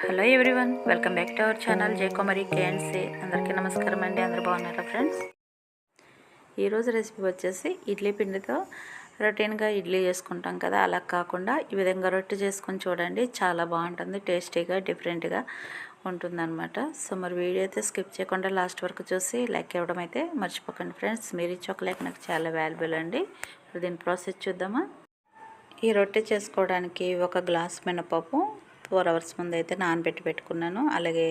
Hello everyone welcome back to our channel Jayakumari KNC అందరికీ నమస్కారం అండి అందరు బాగున్నారా ఫ్రెండ్స్? ఈరోజు రెసిపీ వచ్చేసి ఇడ్లీ పిండితో రొటీన్గా ఇడ్లీ చేసుకుంటాం కదా అలా కాకుండా ఈ విధంగా రొట్టె చేసుకొని చూడండి చాలా బాగుంటుంది టేస్టీగా డిఫరెంట్గా ఉంటుందన్నమాట. సో మరి వీడియో అయితే స్కిప్ చేయకుండా లాస్ట్ వరకు చూసి లైక్ ఇవ్వడం అయితే మర్చిపోకండి ఫ్రెండ్స్. మీరు ఇచ్చి ఒక లైక్ నాకు చాలా వాల్యుబుల్ అండి. ఇప్పుడు దీని ప్రాసెస్ చూద్దామా? ఈ రొట్టె చేసుకోవడానికి ఒక గ్లాస్ మినపప్పు ఫోర్ అవర్స్ ముందు అయితే నానబెట్టి పెట్టుకున్నాను. అలాగే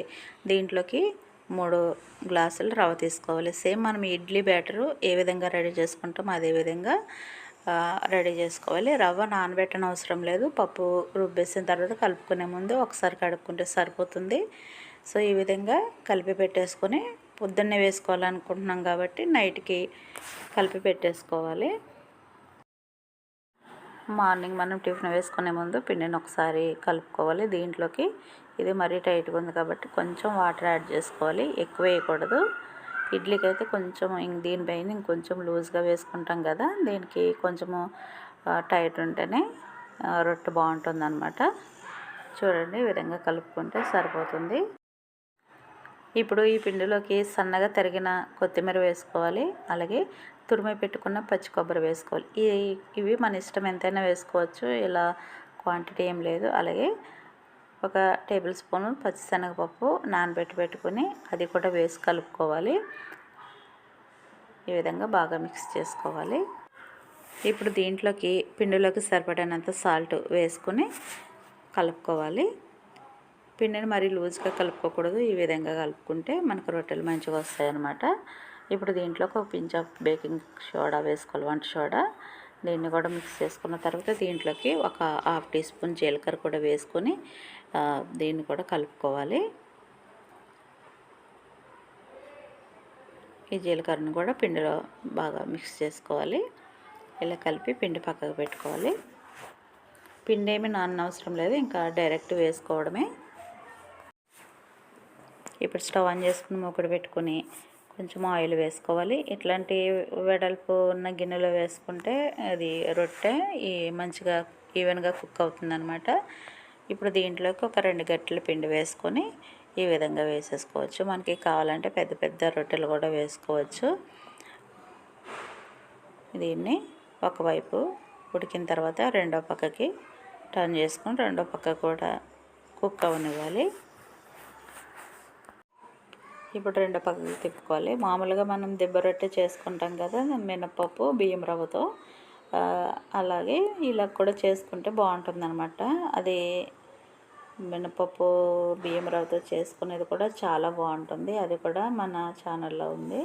దీంట్లోకి మూడు గ్లాసులు రవ్వ తీసుకోవాలి. సేమ్ మనం ఇడ్లీ బ్యాటరు ఏ విధంగా రెడీ చేసుకుంటామో అదే విధంగా రెడీ చేసుకోవాలి. రవ్వ నానబెట్టని అవసరం లేదు. పప్పు రుబ్బేసిన తర్వాత కలుపుకునే ముందు ఒకసారి కడుక్కుంటే సరిపోతుంది. సో ఈ విధంగా కలిపి పెట్టేసుకొని పొద్దున్నే వేసుకోవాలనుకుంటున్నాం కాబట్టి నైట్కి కలిపి పెట్టేసుకోవాలి. మార్నింగ్ మనం టిఫిన్ వేసుకునే ముందు పిండిని ఒకసారి కలుపుకోవాలి. దీంట్లోకి ఇది మరీ టైట్గా ఉంది కాబట్టి కొంచెం వాటర్ యాడ్ చేసుకోవాలి. ఎక్కువ వేయకూడదు. ఇడ్లీకి అయితే కొంచెం ఇంక దీనిపైన ఇంకొంచెం లూజ్గా వేసుకుంటాం కదా దీనికి కొంచెము టైట్ ఉంటేనే రొట్టె బాగుంటుంది అనమాట చూడండి ఈ విధంగా కలుపుకుంటే సరిపోతుంది. ఇప్పుడు ఈ పిండిలోకి సన్నగా తరిగిన కొత్తిమీర వేసుకోవాలి. అలాగే తురిమి పెట్టుకున్న పచ్చి కొబ్బరి వేసుకోవాలి. ఈ ఇవి మన ఇష్టం ఎంతైనా వేసుకోవచ్చు. ఇలా క్వాంటిటీ ఏం లేదు. అలాగే ఒక టేబుల్ స్పూన్ పచ్చిశనగపప్పు నానబెట్టి పెట్టుకుని అది కూడా వేసి కలుపుకోవాలి. ఈ విధంగా బాగా మిక్స్ చేసుకోవాలి. ఇప్పుడు దీంట్లోకి పిండిలోకి సరిపడినంత సాల్ట్ వేసుకుని కలుపుకోవాలి. పిండిని మరీ లూజ్గా కలుపుకోకూడదు. ఈ విధంగా కలుపుకుంటే మనకు రొట్టెలు మంచిగా వస్తాయన్నమాట. ఇప్పుడు దీంట్లోకి ఒక పించ్ ఆఫ్ బేకింగ్ సోడా వేసుకోవాలి వంట సోడా. దీన్ని కూడా మిక్స్ చేసుకున్న తర్వాత దీంట్లోకి ఒక హాఫ్ టీ స్పూన్ జీలకర్ర కూడా వేసుకొని దీన్ని కూడా కలుపుకోవాలి. ఈ జీలకర్రను కూడా పిండిలో బాగా మిక్స్ చేసుకోవాలి. ఇలా కలిపి పిండి పక్కకు పెట్టుకోవాలి. పిండి ఏమి నాన్న అవసరం లేదు ఇంకా డైరెక్ట్ వేసుకోవడమే. ఇప్పుడు స్టవ్ ఆన్ చేసుకుని మూకుడు పెట్టుకుని కొంచెం ఆయిల్ వేసుకోవాలి. ఇట్లాంటి వెడల్పు ఉన్న గిన్నెలో వేసుకుంటే అది రొట్టె ఈ మంచిగా ఈవెన్గా కుక్ అవుతుందనమాట ఇప్పుడు దీంట్లోకి ఒక రెండు గట్టెల పిండి వేసుకొని ఈ విధంగా వేసేసుకోవచ్చు. మనకి కావాలంటే పెద్ద పెద్ద రొట్టెలు కూడా వేసుకోవచ్చు. దీన్ని ఒకవైపు ఉడికిన తర్వాత రెండో పక్కకి టర్న్ చేసుకొని రెండో పక్క కూడా కుక్ అవనివ్వాలి. ఇప్పుడు రెండు పక్కకి తిప్పుకోవాలి. మామూలుగా మనం దిబ్బ రొట్టె చేసుకుంటాం కదా మినపప్పు బియ్యం రవ్వతో. అలాగే ఇలా కూడా చేసుకుంటే బాగుంటుంది అనమాట అది మినపప్పు బియ్యం రవ్వతో చేసుకునేది కూడా చాలా బాగుంటుంది. అది కూడా మన ఛానల్లో ఉంది.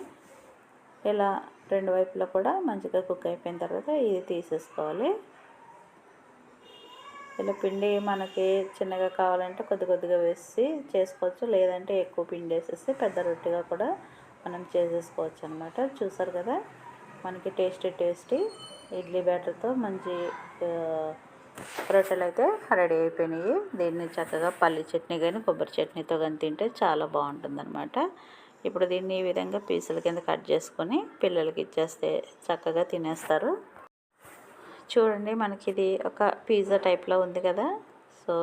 ఇలా రెండు వైపులా కూడా మంచిగా కుక్ అయిపోయిన తర్వాత ఇది తీసేసుకోవాలి. ఇలా పిండి మనకి చిన్నగా కావాలంటే కొద్ది కొద్దిగా వేసి చేసుకోవచ్చు. లేదంటే ఎక్కువ పిండి వేసేసి పెద్ద రొట్టెగా కూడా మనం చేసేసుకోవచ్చు అనమాట చూసారు కదా? మనకి టేస్టీ టేస్టీ ఇడ్లీ బ్యాటర్తో మంచి రొట్టెలు అయితే రెడీ అయిపోయినాయి. దీన్ని చక్కగా పల్లి చట్నీ కానీ కొబ్బరి చట్నీతో కానీ తింటే చాలా బాగుంటుందన్నమాట. ఇప్పుడు దీన్ని ఈ విధంగా పీసుల కింద కట్ చేసుకొని పిల్లలకి ఇచ్చేస్తే చక్కగా తినేస్తారు. చూడండి మనకి ఇది ఒక పిజ్జా టైప్లో ఉంది కదా. సో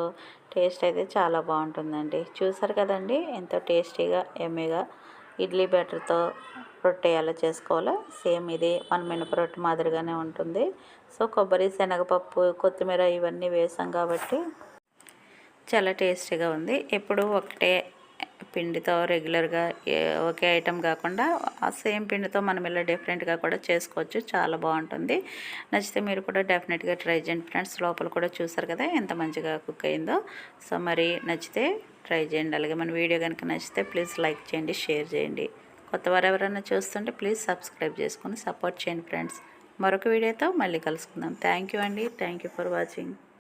టేస్ట్ అయితే చాలా బాగుంటుందండి. చూసారు కదండి ఎంతో టేస్టీగా ఎమ్మీగా ఇడ్లీ బ్యాటర్తో రొట్టె ఎలా చేసుకోవాలో. సేమ్ ఇది మన మినప రొట్టె మాదిరిగానే ఉంటుంది. సో కొబ్బరి శనగపప్పు కొత్తిమీర ఇవన్నీ వేసాం కాబట్టి చాలా టేస్టీగా ఉంది. ఎప్పుడు ఒకటే పిండితో రెగ్యులర్గా ఒకే ఐటెం కాకుండా ఆ సేమ్ పిండితో మనం ఇలా డిఫరెంట్గా కూడా చేసుకోవచ్చు. చాలా బాగుంటుంది. నచ్చితే మీరు కూడా డెఫినెట్గా ట్రై చేయండి ఫ్రెండ్స్. లోపల కూడా చూసారు కదా ఎంత మంచిగా కుక్ అయిందో. సో మరి నచ్చితే ట్రై చేయండి. అలాగే మన వీడియో కనుక నచ్చితే ప్లీజ్ లైక్ చేయండి షేర్ చేయండి. కొత్త వారు ఎవరైనా చూస్తుంటే ప్లీజ్ సబ్స్క్రైబ్ చేసుకుని సపోర్ట్ చేయండి ఫ్రెండ్స్. మరొక వీడియోతో మళ్ళీ కలుసుకుందాం. థ్యాంక్ అండి. Thank for watching.